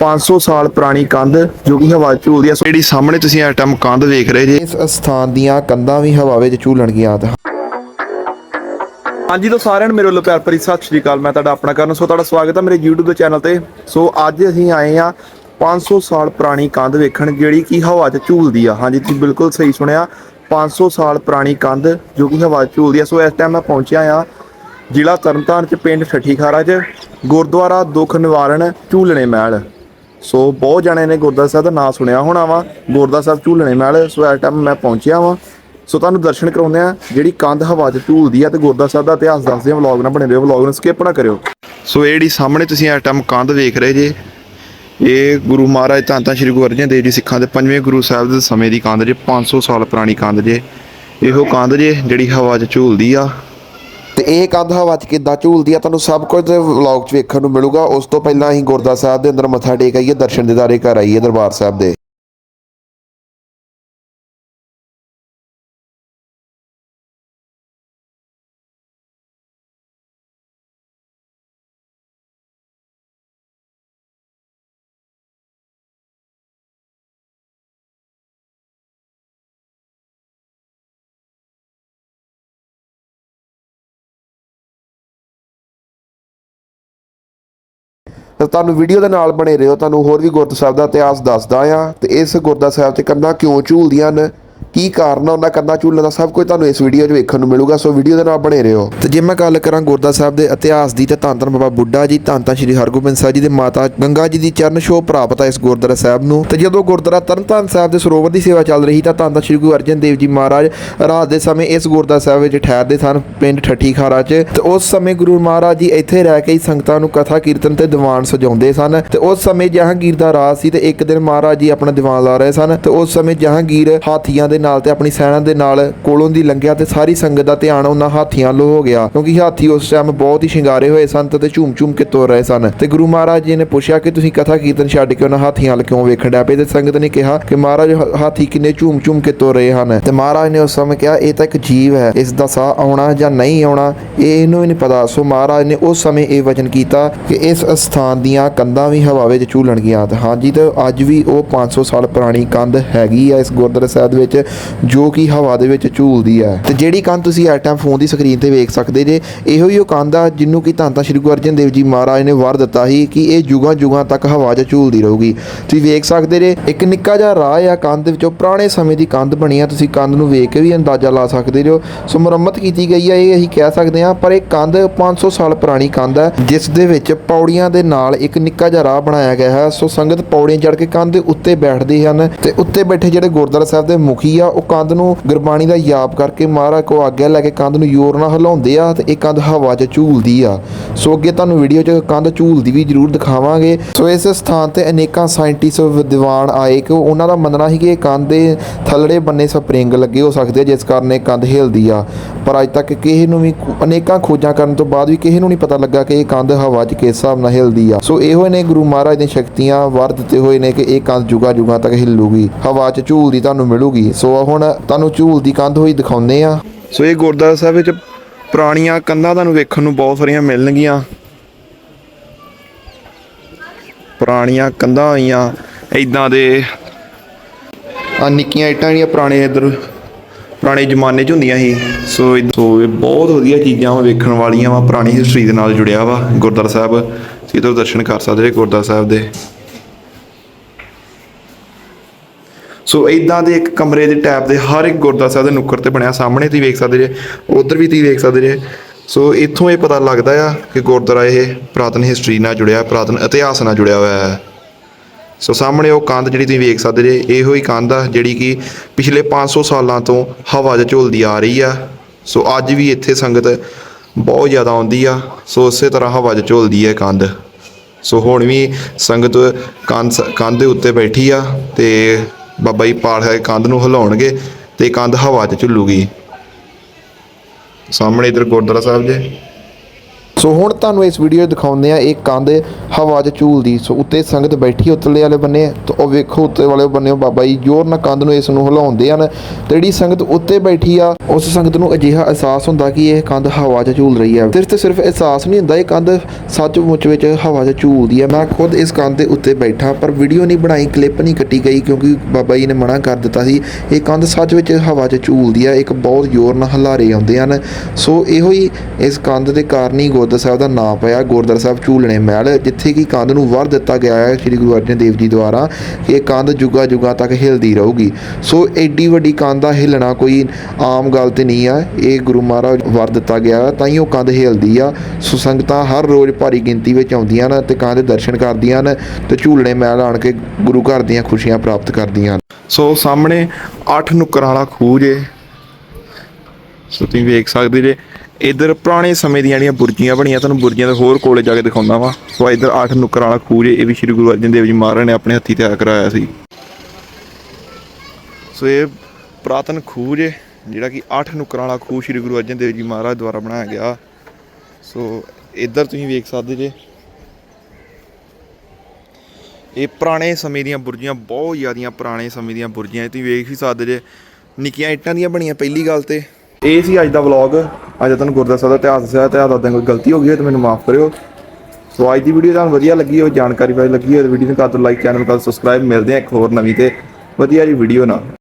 500 ਸਾਲ ਪੁਰਾਣੀ ਕੰਧ ਜੋ ਕਿ ਹਵਾ 'ਚ ਝੂਲਦੀ ਹੈ ਜਿਹੜੀ ਸਾਹਮਣੇ ਤੁਸੀਂ ਇਸ ਟਾਈਮ ਕੰਧ ਵੇਖ ਰਹੇ ਜੇ। ਇਸ ਸਥਾਨ ਦੀਆਂ ਕੰਧਾਂ ਵੀ ਹਵਾ ਵਿੱਚ ਝੂਲਣਗੀਆਂ ਹਾਂਜੀ ਤਾਂ ਸਾਰਿਆਂ ਨੂੰ ਮੇਰੇ ਵੱਲੋਂ ਪਿਆਰ ਭਰੀ ਸਤਿ ਸ਼੍ਰੀ ਅਕਾਲ ਮੈਂ ਤੁਹਾਡਾ ਆਪਣਾ ਕਰਨ। ਸੋ ਤੁਹਾਡਾ ਸਵਾਗਤ ਹੈ ਮੇਰੇ YouTube ਦੇ ਚੈਨਲ ਤੇ। ਸੋ ਅੱਜ ਅਸੀਂ ਆਏ ਆ 500 ਸਾਲ ਪੁਰਾਣੀ ਕੰਧ ਵੇਖਣ ਜਿਹੜੀ ਕਿ ਹਵਾ 'ਚ ਝੂਲਦੀ ਆ। ਹਾਂਜੀ ਤੁਸੀਂ ਬਿਲਕੁਲ ਸਹੀ ਸੁਣਿਆ। 500 ਸਾਲ ਪੁਰਾਣੀ ਕੰਧ ਜੋ ਕਿ ਹਵਾ 'ਚ ਝੂਲਦੀ ਆ। ਸੋ ਇਸ ਟਾਈਮ ਮੈਂ ਪਹੁੰਚਿਆ ਆ ਜ਼ਿਲ੍ਹਾ ਤਰਨਤਾਰਨ ਚ ਪਿੰਡ ਠੱਠੀ ਖਾਰਾ ਚ। ਗੁਰਦੁਆਰਾ ਦੁੱਖ ਨਿਵਾਰਨ ਝੂਲਣੇ ਮਹਿਲ। ਸੋ ਬਹੁਤ ਜਣੇ ਨੇ ਗੁਰਦੁਆਰਾ ਸਾਹਿਬ ਦਾ ਨਾਮ ਸੁਣਿਆ ਹੋਣਾ ਵਾ। ਗੁਰਦੁਆਰਾ ਸਾਹਿਬ ਝੂਲਣੇ ਮਹਿਲ ਸੋ ਇਸ ਟਾਈਮ ਮੈਂ ਪਹੁੰਚਿਆ ਵਾਂ। ਸੋ ਤੁਹਾਨੂੰ ਦਰਸ਼ਨ ਕਰਾਉਂਦੇ ਆ ਜਿਹੜੀ ਕੰਧ ਹਵਾ 'ਚ ਝੂਲਦੀ ਆ ਤੇ ਗੁਰਦੁਆਰਾ ਸਾਹਿਬ ਦਾ ਇਤਿਹਾਸ ਦੱਸਦੇ ਆ ਵਲੌਗ ਨਾ ਬਣੇ ਰਹੋ। ਵਲੌਗ ਨੂੰ ਸਕਿਪ ਨਾ ਕਰਿਓ। ਸੋ ਇਹ ਜਿਹੜੀ ਸਾਹਮਣੇ ਤੁਸੀਂ ਇਸ ਟਾਈਮ ਕੰਧ ਵੇਖ ਰਹੇ ਜੇ, ਇਹ ਗੁਰੂ ਮਹਾਰਾਜ ਤਾਂ ਧੰਨ ਸ਼੍ਰੀ ਗੁਰੂ ਅਰਜਨ ਦੇਵ ਜੀ ਸਿੱਖਾਂ ਦੇ ਪੰਜਵੇਂ ਗੁਰੂ ਸਾਹਿਬ ਦੇ ਸਮੇਂ ਦੀ ਕੰਧ ਜੇ 500 ਸਾਲ ਪੁਰਾਣੀ ਕੰਧ ਜੇ। ਇਹੋ ਕੰਧ ਜੇ ਜਿਹੜੀ ਹਵਾ 'ਚ ਝੂਲਦੀ ਆ। ਤੇ ਇਹ ਕੰਧ ਹਵਾ 'ਚ ਕਿੱਦਾਂ ਝੂਲਦੀ ਆ, ਤੁਹਾਨੂੰ ਸਭ ਕੁਝ ਵਲੌਗ 'ਚ ਵੇਖਣ ਨੂੰ ਮਿਲੂਗਾ। ਉਸ ਤੋਂ ਪਹਿਲਾਂ ਅਸੀਂ ਗੁਰਦੁਆਰਾ ਸਾਹਿਬ ਦੇ ਅੰਦਰ ਮੱਥਾ ਟੇਕ ਆਈਏ, ਦਰਸ਼ਨ ਦਿਦਾਰੇ ਕਰ ਆਈਏ ਦਰਬਾਰ ਸਾਹਿਬ ਦੇ। ਤਾਂ ਤੁਹਾਨੂੰ ਵੀਡੀਓ ਦੇ ਨਾਲ ਬਣੇ ਰਹੋ। ਤੁਹਾਨੂੰ ਹੋਰ ਵੀ ਗੁਰਦੁਆਰਾ ਸਾਹਿਬ ਦਾ ਇਤਿਹਾਸ ਦੱਸਦਾ ਆ ਤੇ ਇਸ ਗੁਰਦੁਆਰਾ ਸਾਹਿਬ 'ਚ ਕੰਧਾਂ ਕਿਉਂ ਝੂਲਦੀਆਂ ਨੇ ਕੀ ਕਾਰਨ ਆ, ਉਹਨਾਂ ਕੰਧਾਂ ਝੂਲਣ ਦਾ ਸਭ ਕੁਝ ਤੁਹਾਨੂੰ ਇਸ ਵੀਡੀਓ 'ਚ ਵੇਖਣ ਨੂੰ ਮਿਲੂਗਾ, ਸੋ ਵੀਡੀਓ ਦੇ ਨਾਲ ਬਣੇ ਰਹੋ। ਤੇ ਜੇ ਮੈਂ ਗੱਲ ਕਰਾਂ ਗੁਰਦੁਆਰਾ ਸਾਹਿਬ ਦੇ ਇਤਿਹਾਸ ਦੀ, ਤੇ ਧੰਨ ਧੰਨ ਬਾਬਾ ਬੁੱਢਾ ਜੀ, ਧੰਨ ਧੰਨ ਸ਼੍ਰੀ ਹਰਗੋਬਿੰਦ ਸਾਹਿਬ ਜੀ ਦੇ ਮਾਤਾ ਗੰਗਾ ਜੀ ਦੀ ਚਰਨ ਛੋਹ ਪ੍ਰਾਪਤ ਆ ਇਸ ਗੁਰਦੁਆਰਾ ਸਾਹਿਬ ਨੂੰ। ਤੇ ਜਦੋਂ ਗੁਰਦੁਆਰਾ ਤਰਨਤਾਰਨ ਸਾਹਿਬ ਦੇ ਸਰੋਵਰ ਦੀ ਸੇਵਾ ਚੱਲ ਰਹੀ, ਤਾਂ ਧੰਨ ਧੰਨ ਸ਼੍ਰੀ ਗੁਰੂ ਅਰਜਨ ਦੇਵ ਜੀ ਮਹਾਰਾਜ ਰਾਤ ਦੇ ਸਮੇਂ ਇਸ ਗੁਰਦੁਆਰਾ ਸਾਹਿਬ ਵਿੱਚ ਠਹਿਰਦੇ ਸਨ, ਪਿੰਡ ਠੱਠੀ ਖਾਰਾ 'ਚ। ਤੇ ਉਸ ਸਮੇਂ ਗੁਰੂ ਮਹਾਰਾਜ ਜੀ ਇੱਥੇ ਰਹਿ ਕੇ ਹੀ ਸੰਗਤਾਂ ਨੂੰ ਕਥਾ ਕੀਰਤਨ ਤੇ ਦੀਵਾਨ ਸਜਾਉਂਦੇ ਸਨ। ਤੇ ਉਸ ਸਮੇਂ ਜਹਾਂਗੀਰ ਦਾ ਰਾਜ ਸੀ, ਤੇ ਇੱਕ ਦਿਨ ਮਹਾਰਾਜ ਜੀ ਆਪਣਾ ਦੀਵਾਨ ਲਾ ਰਹੇ ਸਨ। ਤੇ ਉਸ ਸਮੇਂ ਜਹਾਂਗੀਰ ਹਾਥੀਆਂ ਦੇ ਨਾਲ ਤੇ ਆਪਣੀ ਸੈਨਾ ਦੇ ਨਾਲ ਕੋਲੋਂ ਦੀ ਲੰਘਿਆ ਤੇ ਸਾਰੀ ਸੰਗਤ ਦਾ ਧਿਆਨ ਉਹਨਾਂ ਹਾਥੀਆਂ ਲੋ ਹੋ ਗਿਆ। ਕਿਉਂਕਿ ਹਾਥੀ ਉਸ ਟਾਈਮ ਬਹੁਤ ਹੀ ਸ਼ਿੰਗਾਰੇ ਹੋਏ ਸਨ ਤੇ ਝੂਮ ਝੂਮ ਕੇ ਤੁਰ ਰਹੇ ਸਨ। ਤੇ ਗੁਰੂ ਮਹਾਰਾਜ ਜੀ ਨੇ ਪੁੱਛਿਆ ਕਿ ਤੁਸੀਂ ਕਥਾ ਕੀਰਤਨ ਛੱਡ ਕੇ ਉਹਨਾਂ ਹਾਥੀਆਂ ਵੱਲ ਕਿਉਂ ਵੇਖਣ ਡਿਆ ਪਏ? ਤੇ ਸੰਗਤ ਨੇ ਕਿਹਾ ਕਿ ਮਹਾਰਾਜ ਹਾਥੀ ਕਿੰਨੇ ਝੂਮ ਝੂਮ ਕੇ ਤੁਰ ਰਹੇ ਹਨ। ਤੇ ਮਹਾਰਾਜ ਨੇ ਉਸ ਸਮੇਂ ਕਿਹਾ, ਇਹ ਤਾਂ ਇੱਕ ਜੀਵ ਹੈ, ਇਸ ਦਾ ਸਾਹ ਆਉਣਾ ਜਾਂ ਨਹੀਂ ਆਉਣਾ, ਇਹ ਇਹਨੂੰ ਹੀ ਨਹੀਂ ਪਤਾ। ਸੋ ਮਹਾਰਾਜ ਨੇ ਉਸ ਸਮੇਂ ਇਹ ਵਚਨ ਕੀਤਾ ਕਿ ਇਸ ਸਥਾਨ ਦੀਆਂ ਕੰਧਾਂ ਵੀ ਹਵਾ ਵਿੱਚ ਝੂਲਣਗੀਆਂ। ਹਾਂਜੀ, ਤੇ ਅੱਜ ਵੀ ਉਹ 500 ਸਾਲ ਪੁਰਾਣੀ ਕੰਧ ਹੈਗੀ ਆ ਇਸ ਗੁਰਦੁਆਰਾ ਸਾਹਿਬ ਵਿੱਚ। ਜੋ ਕਿ ਹਵਾ ਦੇ ਵਿੱਚ ਝੂਲਦੀ ਹੈ। ਤੇ ਜਿਹੜੀ ਕੰਧ ਤੁਸੀਂ ਇਸ ਟਾਈਮ ਫੋਨ ਦੀ ਸਕਰੀਨ ਤੇ ਵੇਖ ਸਕਦੇ ਜੇ, ਇਹੋ ਹੀ ਉਹ ਕੰਧ ਆ ਜਿਹਨੂੰ ਕਿ ਧੰਨ ਧੰਨ ਸ਼੍ਰੀ ਗੁਰੂ ਅਰਜਨ ਦੇਵ ਜੀ ਮਹਾਰਾਜ ਨੇ ਵਰ ਦਿੱਤਾ ਸੀ ਕਿ ਇਹ ਜੁਗਾਂ ਜੁਗਾਂ ਤੱਕ ਹਵਾ 'ਚ ਝੂਲਦੀ ਰਹੂਗੀ। ਤੁਸੀਂ ਵੇਖ ਸਕਦੇ ਜੇ, ਇੱਕ ਨਿੱਕਾ ਜਿਹਾ ਰਾਹ ਆ ਕੰਧ ਵਿੱਚੋਂ, ਪੁਰਾਣੇ ਸਮੇਂ ਦੀ ਕੰਧ ਬਣੀ ਆ, ਤੁਸੀਂ ਕੰਧ ਨੂੰ ਵੇਖ ਕੇ ਵੀ ਅੰਦਾਜ਼ਾ ਲਾ ਸਕਦੇ ਜੋ। ਸੋ ਮੁਰੰਮਤ ਕੀਤੀ ਗਈ ਆ, ਇਹ ਅਸੀਂ ਕਹਿ ਸਕਦੇ ਆ ਪਰ ਇਹ ਕੰਧ 500 ਸਾਲ ਪੁਰਾਣੀ ਕੰਧ ਹੈ ਜਿਸ ਦੇ ਵਿੱਚ ਪੌੜੀਆਂ ਦੇ ਨਾਲ ਇੱਕ ਨਿੱਕਾ ਜਿਹਾ ਰਾਹ ਬਣਾਇਆ ਗਿਆ ਹੈ। ਸੋ ਸੰਗਤ ਪੌੜੀਆਂ ਚੜ੍ਹ ਕੇ ਕੰਧ ਦੇ ਉੱਤੇ ਬੈਠਦੇ ਹਨ ਤੇ ਉੱਤੇ ਬੈਠੇ ਜਿਹੜੇ ਗੁਰਦੁਆਰਾ ਸਾਹਿਬ ਦੇ ਮੁਖੀ ਆ ਉਹ ਕੰਧ ਨੂੰ ਗੁਰਬਾਣੀ ਦਾ ਯਾਪ ਕਰਕੇ ਮਹਾਰਾਜ ਕੋ ਆਗਿਆ ਲੈ ਕੇ ਕੰਧ ਨੂੰ ਜ਼ੋਰ ਨਾਲ ਹਿਲਾਉਂਦੇ ਆ ਤੇ ਇਹ ਕੰਧ ਹਵਾ 'ਚ ਝੂਲਦੀ ਆ। ਸੋ ਅੱਗੇ ਤੁਹਾਨੂੰ ਵੀਡੀਓ 'ਚ ਕੰਧ ਝੂਲਦੀ ਵੀ ਜ਼ਰੂਰ ਦਿਖਾਵਾਂਗੇ। ਸੋ ਇਸ ਸਥਾਨ ਤੇ ਅਨੇਕਾਂ ਸਾਇੰਟਿਸਟ ਵਿਦਵਾਨ ਆਏ ਕਿ ਉਹਨਾਂ ਦਾ ਮੰਨਣਾ ਸੀ ਕਿ ਇਹ ਕੰਧ ਦੇ ਥੱਲੜੇ ਬੰਨੇ ਸਪਰਿੰਗ ਲੱਗੇ ਹੋ ਸਕਦੇ ਜਿਸ ਕਾਰਨ ਇਹ ਕੰਧ ਹਿਲਦੀ ਆ। ਪਰ ਅੱਜ ਤੱਕ ਕਿਸੇ ਨੂੰ ਵੀ ਅਨੇਕਾਂ ਖੋਜਾਂ ਕਰਨ ਤੋਂ ਬਾਅਦ ਵੀ ਕਿਸੇ ਨੂੰ ਨਹੀਂ ਪਤਾ ਲੱਗਾ ਕਿ ਇਹ ਕੰਧ ਹਵਾ 'ਚ ਕਿਸ ਹਿਸਾਬ ਨਾਲ ਹਿਲਦੀ ਆ। ਸੋ ਇਹੋ ਨੇ ਗੁਰੂ ਮਹਾਰਾਜ ਦੀਆਂ ਸ਼ਕਤੀਆਂ ਵਰ ਦਿੱਤੇ ਹੋਏ ਨੇ ਕਿ ਇਹ ਕੰਧ ਜੁਗਾ ਜੁਗਾ ਤੱਕ ਹਿੱਲੂਗੀ, ਹਵਾ 'ਚ ਝੂਲਦੀ ਤੁਹਾਨੂੰ ਮਿਲੂਗੀ। ਸੋ ਹੁਣ ਤੁਹਾਨੂੰ ਝੂਲ ਦੀ ਕੰਧ ਹੋਈ ਦਿਖਾਉਂਦੇ ਆ ਸੋ ਇਹ ਗੁਰਦੁਆਰਾ ਸਾਹਿਬ ਵਿੱਚ ਪੁਰਾਣੀਆਂ ਕੰਧਾਂ ਤੁਹਾਨੂੰ ਵੇਖਣ ਨੂੰ ਬਹੁਤ ਸਾਰੀਆਂ ਮਿਲਣਗੀਆਂ। ਪੁਰਾਣੀਆਂ ਕੰਧਾਂ ਹੋਈਆਂ ਇਦਾਂ ਦੇ ਆ ਨਿੱਕੀਆਂ ਇੱਟਾਂ ਜਿਹੜੀਆਂ ਪੁਰਾਣੇ ਇਧਰ, ਪੁਰਾਣੇ ਜ਼ਮਾਨੇ 'ਚ ਹੁੰਦੀਆਂ ਸੀ। ਸੋ ਇਹ- ਸੋ ਇਹ ਬਹੁਤ ਵਧੀਆ ਚੀਜ਼ਾਂ ਵਾ ਵੇਖਣ ਵਾਲੀਆਂ ਵਾ, ਪੁਰਾਣੀ ਹਿਸਟਰੀ ਦੇ ਨਾਲ ਜੁੜਿਆ ਵਾ ਗੁਰਦੁਆਰਾ ਸਾਹਿਬ। ਤੁਸੀਂ ਇੱਧਰ ਦਰਸ਼ਨ ਕਰ ਸਕਦੇ ਜੇ ਗੁਰਦੁਆਰਾ ਸਾਹਿਬ ਦੇ। ਸੋ ਇਦਾਂ ਦੇ ਇੱਕ ਕਮਰੇ ਦੇ ਟੈਪ ਦੇ ਹਰ ਇੱਕ ਗੁਰਦੁਆਰਾ ਸਾਹਿਬ ਦੇ ਨੁੱਕਰ ਤੇ ਬਣਿਆ, ਸਾਹਮਣੇ ਤੁਸੀਂ ਵੇਖ ਸਕਦੇ ਜੇ, ਉਧਰ ਵੀ ਤੁਸੀਂ ਵੇਖ ਸਕਦੇ ਜੇ। ਸੋ ਇੱਥੋਂ ਇਹ ਪਤਾ ਲੱਗਦਾ ਆ ਕਿ ਗੁਰਦੁਆਰਾ ਇਹ ਪੁਰਾਤਨ ਹਿਸਟਰੀ ਨਾਲ ਜੁੜਿਆ, ਪੁਰਾਤਨ ਇਤਿਹਾਸ ਨਾਲ ਜੁੜਿਆ ਹੋਇਆ ਹੈ। ਸੋ ਸਾਹਮਣੇ ਉਹ ਕੰਧ ਜਿਹੜੀ ਤੁਸੀਂ ਵੇਖ ਸਕਦੇ ਜੇ, ਇਹੋ ਹੀ ਕੰਧ ਆ ਜਿਹੜੀ ਕਿ ਪਿਛਲੇ 500 ਸਾਲਾਂ ਤੋਂ ਹਵਾ 'ਚ ਝੁਲਦੀ ਆ ਰਹੀ ਆ। ਸੋ ਅੱਜ ਵੀ ਇੱਥੇ ਸੰਗਤ ਬਹੁਤ ਜ਼ਿਆਦਾ ਆਉਂਦੀ ਆ। ਸੋ ਉਸੇ ਤਰ੍ਹਾਂ ਹਵਾ 'ਚ ਝੁਲਦੀ ਹੈ ਕੰਧ। ਸੋ ਹੁਣ ਵੀ ਸੰਗਤ ਕੰਧ ਕੰਧ ਦੇ ਉੱਤੇ ਬੈਠੀ ਆ ਤੇ ਬਾਬਾ ਜੀ ਪਾਠ ਹੈ, ਕੰਧ ਨੂੰ ਹਿਲਾਉਣਗੇ ਤੇ ਕੰਧ ਹਵਾ 'ਚ ਝੁੱਲੂਗੀ। ਸਾਹਮਣੇ ਇਧਰ ਗੁਰਦੁਆਰਾ ਸਾਹਿਬ ਜੇ। ਸੋ ਹੁਣ ਤੁਹਾਨੂੰ ਇਸ ਵੀਡੀਓ ਦਿਖਾਉਂਦੇ ਆ ਇਹ ਕੰਧ ਹਵਾ 'ਚ ਝੂਲਦੀ। ਸੋ ਉੱਤੇ ਸੰਗਤ ਬੈਠੀ ਉੱਤਲੇ ਵਾਲੇ ਬੰਨੇ, ਤੇ ਉਹ ਵੇਖੋ, ਉੱਤੇ ਵਾਲੇ ਬੰਨੇ ਬਾਬਾ ਜੀ ਜ਼ੋਰ ਨਾਲ ਕੰਧ ਨੂੰ ਇਸ ਨੂੰ ਹਿਲਾਉਂਦੇ ਹਨ। ਤੇ ਜਿਹੜੀ ਸੰਗਤ ਉੱਤੇ ਬੈਠੀ ਆ, ਉਸ ਸੰਗਤ ਨੂੰ ਅਜਿਹਾ ਅਹਿਸਾਸ ਹੁੰਦਾ ਕਿ ਇਹ ਕੰਧ ਹਵਾ 'ਚ ਝੂਲ ਰਹੀ ਹੈ। ਸਿਰਫ ਤੇ ਸਿਰਫ ਅਹਿਸਾਸ ਨਹੀਂ ਹੁੰਦਾ, ਇਹ ਕੰਧ ਸੱਚਮੁੱਚ ਵਿੱਚ ਹਵਾ 'ਚ ਝੂਲਦੀ ਹੈ। ਮੈਂ ਖੁਦ ਇਸ ਕੰਧ ਦੇ ਉੱਤੇ ਬੈਠਾ, ਪਰ ਵੀਡੀਓ ਨਹੀਂ ਬਣਾਈ ਕਲਿੱਪ ਨਹੀਂ ਕੱਟੀ ਗਈ, ਕਿਉਂਕਿ ਬਾਬਾ ਜੀ ਨੇ ਮਨਾ ਕਰ ਦਿੱਤਾ ਸੀ। ਇਹ ਕੰਧ ਸੱਚ ਵਿੱਚ ਹਵਾ 'ਚ ਝੂਲਦੀ ਹੈ, ਇੱਕ ਬਹੁਤ ਜ਼ੋਰ ਨਾਲ ਹਲਾਰੇ ਆਉਂਦੇ ਹਨ। ਸੋ ਇਹੋ ਹੀ ਇਸ ਕੰਧ ਦੇ ਕਾਰਨ ਹੀ ਗੁਰਦੁਆਰਾ ਸਾਹਿਬ ਦਾ ਨਾਮ ਪਿਆ ਗੁਰਦੁਆਰਾ ਸਾਹਿਬ ਝੂਲਣੇ ਮਹਿਲ ਜਿੱਥੇ ਕਿ ਕੰਧ ਨੂੰ ਵਰ ਦਿੱਤਾ ਗਿਆ ਹੈ ਸ੍ਰੀ ਗੁਰੂ ਅਰਜਨ ਦੇਵ ਜੀ ਦੁਆਰਾ ਕਿ ਇਹ ਕੰਧ ਜੁਗਾ ਜੁਗਾ ਤੱਕ ਹਿਲਦੀ ਰਹੂਗੀ। ਸੋ ਐਡੀ ਵੱਡੀ ਕੰਧ ਦਾ ਹਿਲਣਾ ਕੋਈ ਆਮ ਗੱਲ ਤੇ ਨਹੀਂ ਆ ਇਹ ਗੁਰੂ ਮਹਾਰਾਜ ਵਰ ਦਿੱਤਾ ਗਿਆ ਹੈ, ਤਾਂ ਹੀ ਉਹ ਕੰਧ ਹਿਲਦੀ ਆ। ਸੋ ਸੰਗਤਾਂ ਹਰ ਰੋਜ਼ ਭਾਰੀ ਗਿਣਤੀ ਵਿੱਚ ਆਉਂਦੀਆਂ ਨੇ ਤੇ ਕੰਧ ਦੇ ਦਰਸ਼ਨ ਕਰਦੀਆਂ ਨੇ ਤੇ ਝੂਲਣੇ ਮਹਿਲ ਆਣ ਕੇ ਗੁਰੂ ਘਰ ਦੀਆਂ ਖੁਸ਼ੀਆਂ ਪ੍ਰਾਪਤ ਕਰਦੀਆਂ ਹਨ। ਸੋ ਸਾਹਮਣੇ 8 ਨੁੱਕਰਾਂ ਵਾਲਾ ਖੂਹ ਜੇ ਸੋ ਤੁਸੀਂ ਵੇਖ ਸਕਦੇ ਜੇ ਇਧਰ ਪੁਰਾਣੇ ਸਮੇਂ ਦੀਆਂ ਜਿਹੜੀਆਂ ਬੁਰਜੀਆਂ ਬਣੀਆਂ, ਤੁਹਾਨੂੰ ਬੁਰਜੀਆਂ ਦੇ ਹੋਰ ਕੋਲੇ ਜਾ ਕੇ ਦਿਖਾਉਂਦਾ ਵਾਂ। ਸੋ ਇਧਰ ਅੱਠ ਨੁੱਕਰ ਵਾਲਾ ਖੂਹ ਜੇ, ਇਹ ਵੀ ਸ੍ਰੀ ਗੁਰੂ ਅਰਜਨ ਦੇਵ ਜੀ ਮਹਾਰਾਜ ਨੇ ਆਪਣੇ ਹੱਥੀ ਤਿਆਰ ਕਰਾਇਆ ਸੀ। ਸੋ ਇਹ ਪ੍ਰਾਤਨ ਖੂਹ ਜੇ, ਜਿਹੜਾ ਕਿ ਅੱਠ ਨੁੱਕਰਾਂ ਵਾਲਾ ਖੂਹ ਸ੍ਰੀ ਗੁਰੂ ਅਰਜਨ ਦੇਵ ਜੀ ਮਹਾਰਾਜ ਦੁਆਰਾ ਬਣਾਇਆ ਗਿਆ। ਸੋ ਇੱਧਰ ਤੁਸੀਂ ਵੇਖ ਸਕਦੇ ਜੇ। ਇਹ ਪੁਰਾਣੇ ਸਮੇਂ ਦੀਆਂ ਬੁਰਜੀਆਂ, ਬਹੁਤ ਜ਼ਿਆਦੀਆਂ ਪੁਰਾਣੇ ਸਮੇਂ ਦੀਆਂ ਬੁਰਜੀਆਂ ਤੁਸੀਂ ਵੇਖ ਵੀ ਸਕਦੇ ਜੇ। ਨਿੱਕੀਆਂ ਇੱਟਾਂ ਦੀਆਂ ਬਣੀਆਂ ਪਹਿਲੀ ਗੱਲ ਤੇ। ਇਹ ਸੀ ਅੱਜ ਦਾ ਵਲੌਗ ਅੱਜ ਤੁਹਾਨੂੰ ਗੁਰਦੁਆਰਾ ਸਾਹਿਬ ਦਾ ਇਤਿਹਾਸ ਦੱਸਿਆ ਇਤਿਹਾਸ ਦੱਸਦਿਆਂ ਕੋਈ ਗਲਤੀ ਹੋ ਗਈ ਹੈ ਤਾਂ ਮੈਨੂੰ ਮਾਫ ਕਰਿਓ। ਸੋ ਅੱਜ ਦੀ ਵੀਡੀਓ ਤੁਹਾਨੂੰ ਵਧੀਆ ਲੱਗੀ ਹੋਵੇ, ਜਾਣਕਾਰੀ ਵਾਲੀ ਲੱਗੀ ਹੋਵੇ ਤਾਂ ਵੀਡੀਓ ਨੂੰ ਕਰ ਦਿਓ ਲਾਈਕ ਚੈਨਲ ਨੂੰ ਕਰ ਸਬਸਕ੍ਰਾਈਬ ਮਿਲਦੇ ਆ ਇੱਕ ਹੋਰ ਨਵੀਂ ਤੇ ਵਧੀਆ ਜੀ ਵੀਡੀਓ ਨਾਲ।